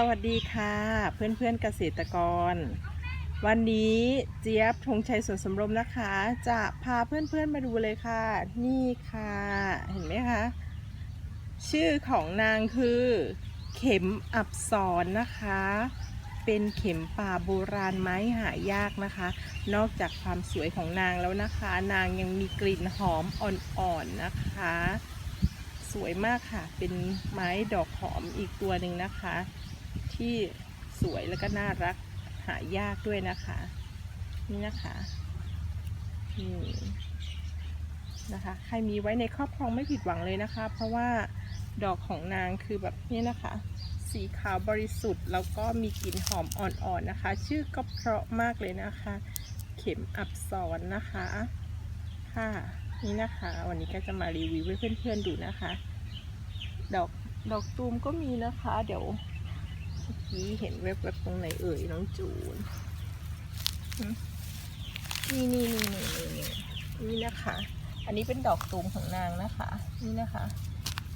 สวัสดีค่ะเพื่อนเพื่อนเกษตรกร วันนี้เจี๊ยบธงชัยสวนสมรมนะคะ จะพาเพื่อนเพื่อนมาดูเลยค่ะ นี่ค่ะเห็นไหมคะชื่อของนางคือ เข็มอับสรนะคะ เป็นเข็มป่าโบราณไม้หายากนะคะ นอกจากความสวยของนางแล้วนะคะ นางยังมีกลิ่นหอมอ่อนๆนะคะสวยมากค่ะ เป็นไม้ดอกหอมอีกตัวหนึ่งนะคะ ที่สวยแล้วก็น่ารักหายากด้วยนะคะ นี่นะคะนี่นะคะใครมีไว้ในครอบครองไม่ผิดหวังเลยนะคะ เพราะว่าดอกของนางคือแบบนี้นะคะ สีขาวบริสุทธิ์แล้วก็มีกลิ่นหอมอ่อนๆนะคะ ชื่อก็เพราะมากเลยนะคะ เข็มอับสรนะคะค่ะนี่นะคะ วันนี้ก็จะมารีวิวให้เพื่อนๆดูนะคะ ดอกดอกตูมก็มีนะคะ เดี๋ยว กี้เห็นแวบๆตรงไหนเอ่ยน้องจูนหึนี่นี่นี่นี่นี่นี่นี่นะคะ อันนี้เป็นดอกตูมของนางนะคะ นี่นะคะ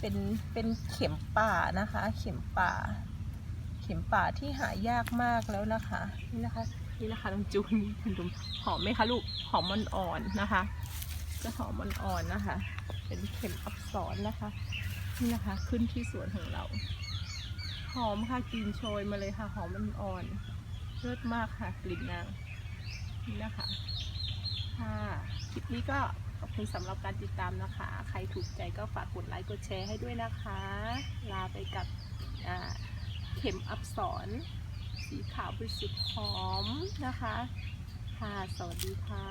เป็นเป็นเข็มป่านะคะ เข็มป่า เข็มป่าที่หายากมากแล้วนะคะ นี่นะคะ นี่นะคะน้องจูนคุณดูหอมไหมคะลูก หอมอ่อนๆนะคะ จะหอมอ่อนๆนะคะ เป็นเข็มอับสรนะคะ นี่นะคะ ขึ้นที่สวนของเรา หอมค่ะกลิ่นโชยมาเลยค่ะ หอมอ่อนเลิศมากค่ะ กลิ่นนางนี่นะคะค่ะคลิปนี้ก็ขอบคุณสำหรับการติดตามนะคะ ใครถูกใจก็ฝากกดไลค์กดแชร์ให้ด้วยนะคะ ลาไปกับเข็มอับสรสีขาวบริสุทธิ์หอมนะคะ ค่ะ สวัสดีค่ะ